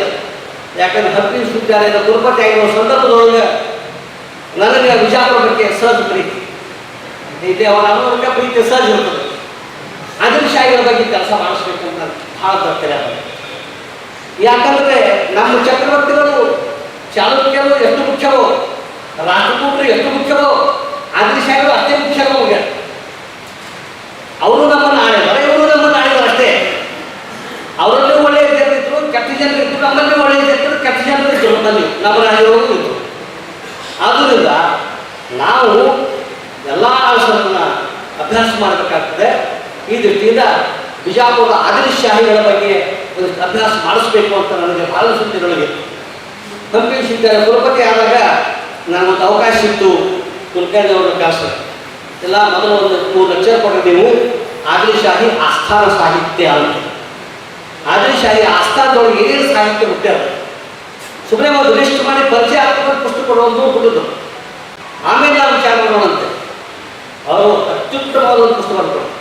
ಯಾಕಂದ್ರೆ ಹತ್ತಿ ವಿಶ್ವವಿದ್ಯಾಲಯದ ಕುಲಪತಿ ಆಗಿರುವ ಸಂದರ್ಭದೊಳಗೆ ನನಗೆ ವಿಜಾಪುರ ಬಗ್ಗೆ ಸಹಜ ಪ್ರೀತಿ. ಇಲ್ಲಿ ಅವರ ಅನುಭವಕ್ಕೆ ಪ್ರೀತಿ ಸಹಜ ಇರ್ತದೆ ಆಗಿರೋ ಬಗ್ಗೆ ಕೆಲಸ ಅಂತ ಭಾಳ ತರ್ತೇನೆ ಯಾಕಂದ್ರೆ ನಮ್ಮ ಚಕ್ರವರ್ತಿಗಳು, ಚಾಲುಕ್ಯರು ಎಷ್ಟು ಮುಖ್ಯವೋ, ರಾಜಕೂಟರು ಎಷ್ಟು ಮುಖ್ಯವೋ ಅದೃಶ್ಯ ಅಷ್ಟೇ ಮುಖ್ಯ ನಮಗೆ. ಅವರು ನಮ್ಮನ್ನು ಆಳಿದ್ದಾರೆ ಇವರು ನಮ್ಮನ್ನು ಆಳಿದ್ದಾರೆ ಅಷ್ಟೇ ಅವರಲ್ಲೂ ಒಳ್ಳೆಯ ಜನರಿದ್ರು ಕೆಟ್ಟ ಜನರಿದ್ರು ನಮ್ಮಲ್ಲಿ ಒಳ್ಳೆಯ ಜನರು ಕೆಟ್ಟ ಜನರಿದ್ರು ನಮ್ಮಲ್ಲಿ ನಮ್ಮ ಇದ್ರು ಆದ್ದರಿಂದ ನಾವು ಎಲ್ಲ ಅಂಶಗಳನ್ನ ಅಭ್ಯಾಸ ಮಾಡಬೇಕಾಗ್ತದೆ. ಈ ದೃಷ್ಟಿಯಿಂದ ಬಿಜಾಪುರದ ಆದಿಲಶಾಹಿಗಳ ಬಗ್ಗೆ ಒಂದು ಅಭ್ಯಾಸ ಮಾಡಿಸ್ಬೇಕು ಅಂತ ನನಗೆ ಬಹಳ ಸುದ್ದಿಗಳಿಗೆ ಹಂಪಿ ಸಿದ್ಧರ ಕುಲಪತಿ ಆದಾಗ ನನಗೊಂದು ಅವಕಾಶ ಇತ್ತು. ಕುಲಕರ್ಣಿ ಅವರ ಕಾಸ. ಎಲ್ಲ ಮೊದಲು ಒಂದು ಮೂರು ಲಕ್ಷ ಕೊಟ್ಟರೆ ನೀವು ಆದಿಲಶಾಹಿ ಆಸ್ಥಾನ ಸಾಹಿತ್ಯ ಅಂತ. ಆದಿಲಶಾಹಿ ಆಸ್ಥಾನದೊಳಗೆ ಏನೇನು ಸಾಹಿತ್ಯ ಹುಟ್ಟ್ಯಾರ ಸುಮ್ಮನೆ ಒಂದು ಮಾಡಿ ಪರಿಚಯ ಆಗ್ತಕ್ಕಂಥ ಪುಸ್ತಕ ಕೊಡುವುದು ಬಿಡುದು ಆಮೇಲೆ ನಾವು ವಿಚಾರ ಮಾಡೋಣಂತೆ ಅವರು ಅತ್ಯುತ್ತಮವಾದ ಒಂದು ಪುಸ್ತಕ ಬರ್ತಾರೆ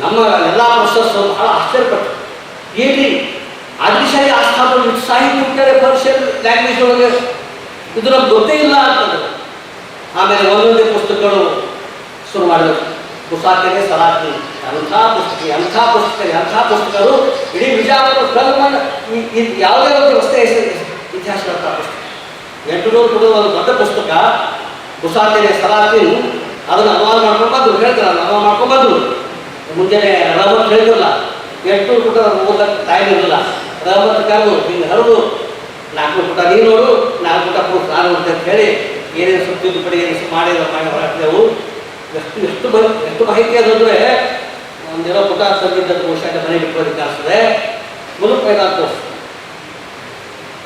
ನಮ್ಮ ಎಲ್ಲ ಪ್ರೊಸೆಸ್ ಬಹಳ ಆಶ್ಚರ್ಯಪಟ್ಟರು ಏನಿ ಆದಿಶಾಹಿ ಆಸ್ಥಾನದಲ್ಲಿ ಸಾಹಿತ್ಯ ಹುಟ್ಟಾರೆ ಪರ್ಷಿಯನ್ ಲ್ಯಾಂಗ್ವೇಜ್ ಒಳಗೆ? ಇದು ನಮ್ಗೆ ಗೊತ್ತೇ ಇಲ್ಲ ಅಂತಂದ್ರು. ಆಮೇಲೆ ಒಂದೊಂದೇ ಪುಸ್ತಕಗಳು ಶುರು ಮಾಡಿದ್ರು. ಕುಸಾತಿಗೆ ಸಲಾತಿ. ಅಂಥ ಪುಸ್ತಕ ಅಂಥ ಪುಸ್ತಕ ಅಂಥ ಪುಸ್ತಕಗಳು ಇಡೀ ವಿಜಾಪುರ ಕಲ್ಮನ್ ಯಾವುದೇ ಒಂದು ವ್ಯವಸ್ಥೆ ಇತಿಹಾಸ ಪುಸ್ತಕ ಎಂಟುನೂರು ಕೊಡುವ ಒಂದು ದೊಡ್ಡ ಪುಸ್ತಕ. ಕುಸಾತಿಗೆ ಸಲಾಕಿ ಅದನ್ನು ಅನುವಾದ ಮಾಡ್ಕೊಂಡು ಬಂದರು. ಹೇಳ್ತಾರೆ ಅನುವಾದ ಮಾಡ್ಕೊಂಡು ಬಂದರು. ಮುಂಜಾನೆ ರಹಮತ್ ಹೇಳಿದ್ರಲ್ಲ ಎಂಟು ಪುಟ ಓದಕ್ಕೆ ಟೈಮ್ ಇರಲಿಲ್ಲ. ರಹಮತ್ ಕಾಲು ನಾಲ್ಕು ಪುಟ ನೋಡು, ನಾಲ್ಕು ಪುಟ ನಾನು ಅಂತ ಹೇಳಿ ಏನೇನು ಸುತ್ತಿದ್ದು ಪಡಿ ಏನು ಮಾಡಿ ಮಾಡಿ ಹೊರಟಿದೆವು ಎಷ್ಟು ಎಷ್ಟು ಬ ಎಷ್ಟು ಮಾಹಿತಿ ಅದಂದ್ರೆ ಒಂದಿರೋ ಪುಟ ತಂದಿದ್ದದ್ದು ಬಹುಶಃ ಮನೆ ಬಿಟ್ಟು ಆಗ್ತದೆ. ಮುಲುಕ್ ಕೋಶ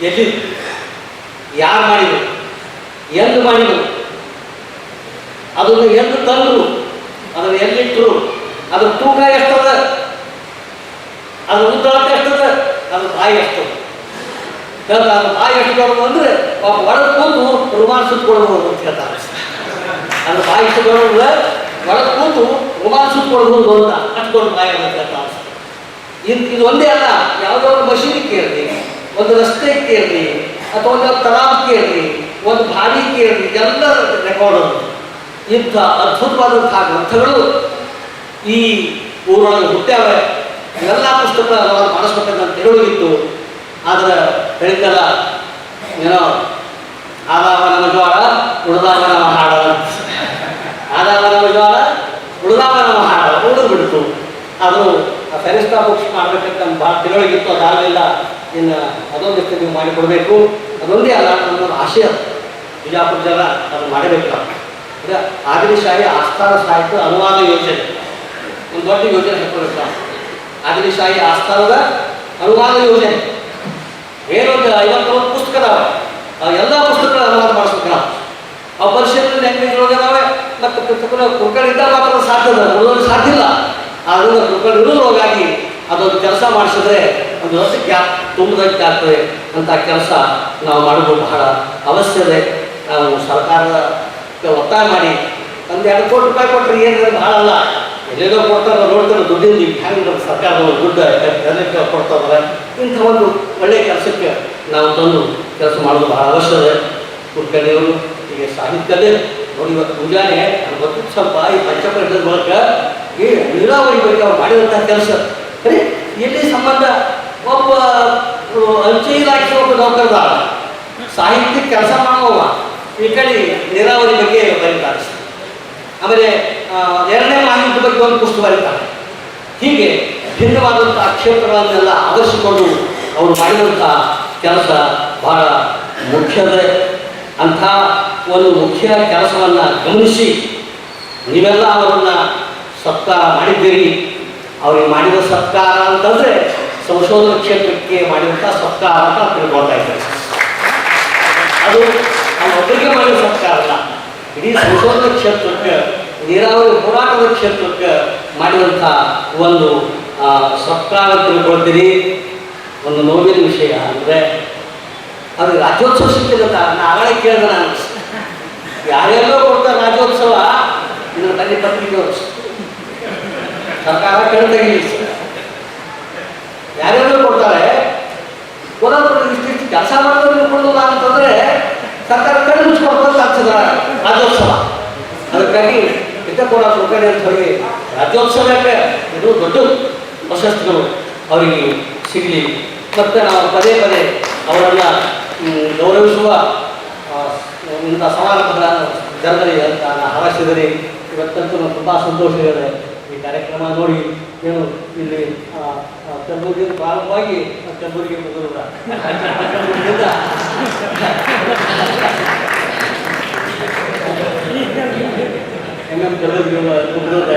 ಎಲ್ಲಿ? ಯಾರು ಮಾಡಿದ್ರು? ಎಂದು ಮಾಡಿದ್ರು? ಅದನ್ನು ಎಂದು ತಂದರು? ಅದನ್ನು ಎಲ್ಲಿಟ್ಟರು ಅದ್ರ ತೂಕ ಎಷ್ಟದ? ಅದ್ರ ಉದ್ದಾಟ ಎಷ್ಟದ? ಅದ್ರ ಬಾಯಿ ಎಷ್ಟದ? ಹೇಳ್ತಾರೆ ಬಾಯಿ ಎಷ್ಟು ಅಂದ್ರೆ ಒಳಗೆ ಕೂತು ರುಮಾಲ್ ಸುತ್ಕೊಳ್ಬೋದು ಅಂತ ಹೇಳ್ತಾರೆ. ಅದ್ರ ಬಾಯಿ ಎಷ್ಟು ಬರೋದಿಲ್ಲ ಒಳಗೆ ಕೂತು ರುಮಾಲ್ ಸುತ್ಕೊಳ್ಬೋದು ಅಂತ ಅಷ್ಟೊಂದು ಬಾಯಿ ಇದು ಇದು ಒಂದೇ ಅಲ್ಲ, ಯಾವುದೋ ಒಂದು ಮಷೀನಿಗೆ ಕೇಳಿ ಒಂದು ರಸ್ತೆ ಕೇಳಿ ಅಥವಾ ಒಂದು ತಲಾಬ್ ಕೇಳಿ ಒಂದು ಬಾಡಿಗೆ ಕೇಳಿ ಎಲ್ಲ ರೆಕಾರ್ಡ್ ಇಂಥ ಅದ್ಭುತವಾದಂತಹ ಗ್ರಂಥಗಳು ಈ ಊರೊಳಗೆ ಹುಟ್ಟ್ಯಾವೆ. ಎಲ್ಲ ಪುಸ್ತಕಗಳ ಅವರು ಮಾಡಿಸ್ಬೇಕಂತ ತಿಳುವಳಿತ್ತು ಆದರೆ ಹೇಳಿದ್ದಲ್ಲ, ಏನೋ ಆದಾವ ನಮ್ಮ ಜ್ವಾಳ ಉಳಿದಾವ ನಮ್ಮ ಹಾಡ ಆದಾವ ನಮ್ಮ ಜ್ವಾಳ ಉಳಿದಾವ ನಮ್ಮ ಹಾಡ ಉಳಿದು ಬಿಡ್ತು ಅದು ಆ ಫೆರಿಸ್ತಾ ಬುಕ್ಸ್ ಮಾಡ್ಬೇಕಂತ ನಮ್ಗೆ ಭಾಳ ತಿಳುವಳಿಗಿತ್ತು ಅದಾಗಲಿಲ್ಲ ಇನ್ನು ಅದೊಂದಿಷ್ಟು ನೀವು ಮಾಡಿಕೊಡ್ಬೇಕು. ಅದೊಂದೇ ಅಲ್ಲ, ನನ್ನೊಂದು ಆಶಯ. ಅದು. ಬಿಜಾಪುರ ಜನ ಅದನ್ನು ಮಾಡಬೇಕು. ಈಗ ಆದಿಲಶಾಹಿ ಆಸ್ಥಾನ ಸಾಹಿತ್ಯ ಅನುವಾದ ಯೋಜನೆ. ಒಂದು ದೊಡ್ಡ ಯೋಜನೆ ಹಾಕೊಳ್ಬೇಕು ನಾವು. ಆದಿಲಶಾಹಿ ಆಸ್ಥಾನದ ಅನುವಾದ ಯೋಜನೆ. ಏನೊಂದು ಐವತ್ತೊಂದು ಪುಸ್ತಕ ಅದಾವೆ ಎಲ್ಲ ಪುಸ್ತಕಗಳ ಅನುವಾದ ಮಾಡಿಸ್ಬೇಕು ಆ ಪರಿಷತ್ ಲ್ಯಾಂಗ್ವೇಜ್ ಒಳಗೆ ಅದಾವೆ? ಮತ್ತು ಪುಸ್ತಕಗಳು ಕುಕ್ಕಳಿದ್ದ ಮಾತ್ರ ಸಾಧ್ಯದ ಅದ ಉಳಿದೋರು ಸಾಧ್ಯ ಇಲ್ಲ. ಆದ್ದರಿಂದ ಕುಕ್ಕಳು ಇರೋದ್ರೊಳಗಾಗಿ ಅದೊಂದು ಕೆಲಸ ಮಾಡಿಸಿದ್ರೆ ಒಂದು ಹೊಸ ಗ್ಯಾಪ್ ತುಂಬದಂತೆ ಆಗ್ತದೆ ಅಂತ ಕೆಲಸ ನಾವು ಮಾಡೋದು ಬಹಳ ಅವಶ್ಯದೆ ನಾವು ಸರ್ಕಾರದ ಒತ್ತಾಯ ಮಾಡಿ ಒಂದು ಎರಡು ಕೋಟಿ ರೂಪಾಯಿ ಕೊಟ್ಟರೆ ಏನು ಬಹಳ ಅಲ್ಲ. ಎಲ್ಲೆಲ್ಲೋ ಕೊಡ್ತಾರೆ ನೋಡ್ತಾರೆ ದುಡ್ಡಿನ ಹೆಂಗೆ ನಮ್ಮ ಸರ್ಕಾರದವರು ದುಡ್ಡು ಕೊಡ್ತಾರೆ ಇಂಥ ಒಂದು ಒಳ್ಳೆಯ ಕೆಲಸಕ್ಕೆ ನಾವು ತಂದು ಕೆಲಸ ಮಾಡೋದು ಬಹಳ ಅವಶ್ಯವೇ ಕುರ್ಕಣಿಯವರು ಈಗ ಸಾಹಿತ್ಯದೇ ನೋಡಿ ಇವತ್ತು ಮುಂಜಾನೆ ಗೊತ್ತಿತ್ತು ಸ್ವಲ್ಪ ಈ ಪಂಚಪರಿಷದ ಮೂಲಕ ಈ ನೀರಾವರಿ ಬಗ್ಗೆ ಅವ್ರು ಮಾಡಿದಂಥ ಕೆಲಸ. ಸರಿ? ಎಲ್ಲಿ ಸಂಬಂಧ ಒಬ್ಬ ಅಂಚೆ ಇಲಾಖೆ ಒಬ್ಬ ನೌಕರದ ಸಾಹಿತ್ಯ ಕೆಲಸ ಮಾಡುವವ. ಈ ಕಡೆ ನೀರಾವರಿ ಬಗ್ಗೆ ಬರೀತಾರೆ. ಆಮೇಲೆ ಎರಡನೇ ಮಾಹಿತಿ ಬಗ್ಗೆ ಒಂದು ಪುಸ್ತಕ ಬರೀತಾರೆ. ಹೀಗೆ ಭಿನ್ನವಾದಂಥ ಕ್ಷೇತ್ರಗಳನ್ನೆಲ್ಲ ಆವರಿಸಿಕೊಂಡು ಅವರು ಮಾಡಿದಂಥ ಕೆಲಸ ಬಹಳ ಮುಖ್ಯದ ಅಂಥ ಒಂದು ಮುಖ್ಯ ಕೆಲಸವನ್ನು ಗಮನಿಸಿ ನೀವೆಲ್ಲ ಅವರನ್ನು ಸತ್ಕಾರ ಮಾಡಿದ್ದೀರಿ. ಅವರಿಗೆ ಮಾಡಿದ ಸತ್ಕಾರ ಅಂತಂದರೆ ಸಂಶೋಧನಾ ಕ್ಷೇತ್ರಕ್ಕೆ ಮಾಡಿದಂಥ ಸತ್ಕಾರ ಅಂತ ತಿಳ್ಕೊಳ್ತಾ ಅದು ಒಬ್ಬರಿಗೆ ಮಾಡಿದ ಸತ್ಕಾರ ಅಲ್ಲ, ಇಡೀ ಸಂಶೋಧನಾ ಕ್ಷೇತ್ರಕ್ಕೆ, ನೀರಾವರಿ ಹೋರಾಟದ ಕ್ಷೇತ್ರಕ್ಕೆ ಮಾಡಿದಂಥ ಒಂದು ಸತ್ಕಾರ ತಿಳ್ಕೊಳ್ತೀರಿ. ಒಂದು ನೋವಿನ ವಿಷಯ ಅಂದರೆ ಅದು ರಾಜ್ಯೋತ್ಸವ ಸಿಕ್ಕಿಲ್ಲ ಅಂತ ನಾ ಆಗಲೇ ಕೇಳಿದೆ ನಾನು. ಯಾರೆಲ್ಲೋ ಕೊಡ್ತಾರೆ ರಾಜ್ಯೋತ್ಸವ ಇದರ ತಲೆ ಪತ್ರಿಕೆ. ಸರ್ಕಾರ ಕೇಳ್ತಾಗಿಲ್ಲ ಯಾರೆಲ್ಲೋ ಕೊಡ್ತಾರೆ ಕೊಡೋದು ಇಷ್ಟಿಷ್ಟು ಕೆಲಸ ಮಾಡೋದು ಕೊಡೋದಿಲ್ಲ ಅಂತಂದ್ರೆ ಸರ್ಕಾರ ಕಣ್ಣು ಮುಚ್ಕೊಡ್ತಾರೆ ಆಗ್ತದ ರಾಜ್ಯೋತ್ಸವ. ಅದಕ್ಕಾಗಿ ಇದ್ದ ಕೂಡ ಕೊಡ್ತಾರೆ ಅಂತ ಹೇಳಿ ರಾಜ್ಯೋತ್ಸವ ಇದು ದೊಡ್ಡ ಪ್ರಶಸ್ತಿಗಳು ಅವರಿಗೆ ಸಿಗಲಿ. ಮತ್ತು ನಾವು ಪದೇ ಪದೇ ಅವರನ್ನು ಗೌರವಿಸುವ ಇಂಥ ಸಮಾರಂಭದ ಜರದಲ್ಲಿ ಅಂತ ಹಾರೈಸಿದರೆ ಇವತ್ತಂತೂ ತುಂಬ ಸಂತೋಷ ಇದೆ. ಈ ಕಾರ್ಯಕ್ರಮ ನೋಡಿ ಏನು ಇಲ್ಲಿ ಕಲಬುರಗಿಯಿಂದ ಪ್ರಾರಂಭವಾಗಿ ಕಲಬುರಗಿ ಮುಗಿದ ಎಂ ಎಂ ಕಲಬುರಗಿ ಮುಗಿದ